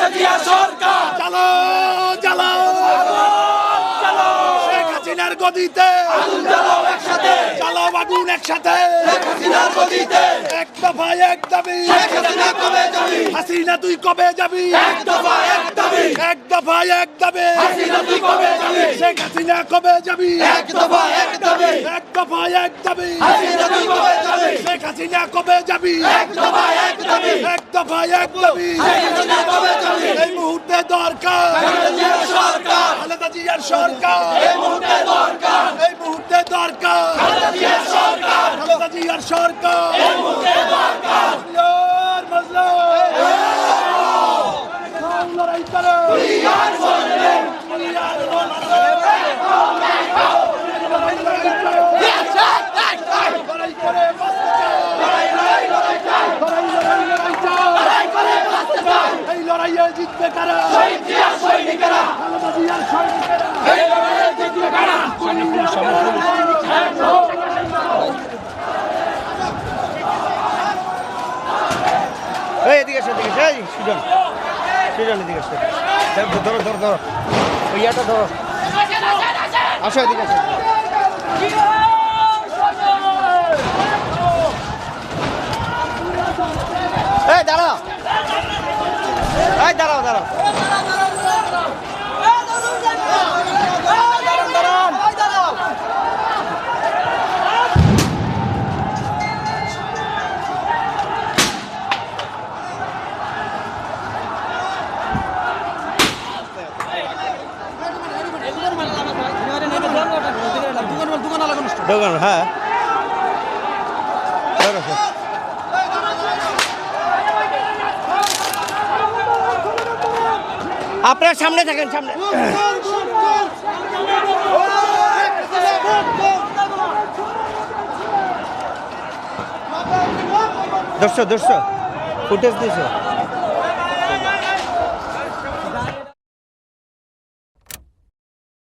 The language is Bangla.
সরকার। চালো চালো। চালো শেখ হাসিনার গদিতে। আগুন জ্বালাও একসাথে। চালো আগুন একসাথে। শেখ হাসিনার গদিতে। এক দফা এক দাবি। শেখ হাসিনা কবে যাবি হাসিনা তুই কবে যাবি? এক দফা এক দাবি। এক দফা এক দাবি। হাসিনা তুই কবে যাবি? শেখ হাসিনা কবে যাবি? এক দফা এক দাবি। এক দফা এক দাবি। হাসিনা তুই কবে যাবি? শেখ হাসিনা কবে যাবি? এক দফা এক দাবি। এক দফা এক দাবি। শেখ হাসিনা কবে যাবি এই মুহূর্তে দরকার। সরকার। খালেদা জিয়ার সরকার। এই মুহূর্তে দরকার। এই মুহূর্তে দরকার। খালেদা জিয়ার সরকার। খালেদা জিয়ার সরকার। জিতবে কারা শহীদ জিয়ার সৈনিকেরা। খালেদা জিয়ার সৈনিকেরা এই লড়াইয়ে জিতবে কারা এই এদিকে এসে এদিকে এসে, এই সুজন সুজন এদিকে এসে। ধরো ধরো ধরো ধরো। ওই ইয়াটা ধরো। আসো এদিকে আসো এই দাঁড়াও। এই দাঁড়াও দাঁড়াও। দোকান হ্যাঁ ধরো সে। আপনার সামনে থাকেন সামনে। দর্শক দর্শক ফুটেজ দিয়েছ।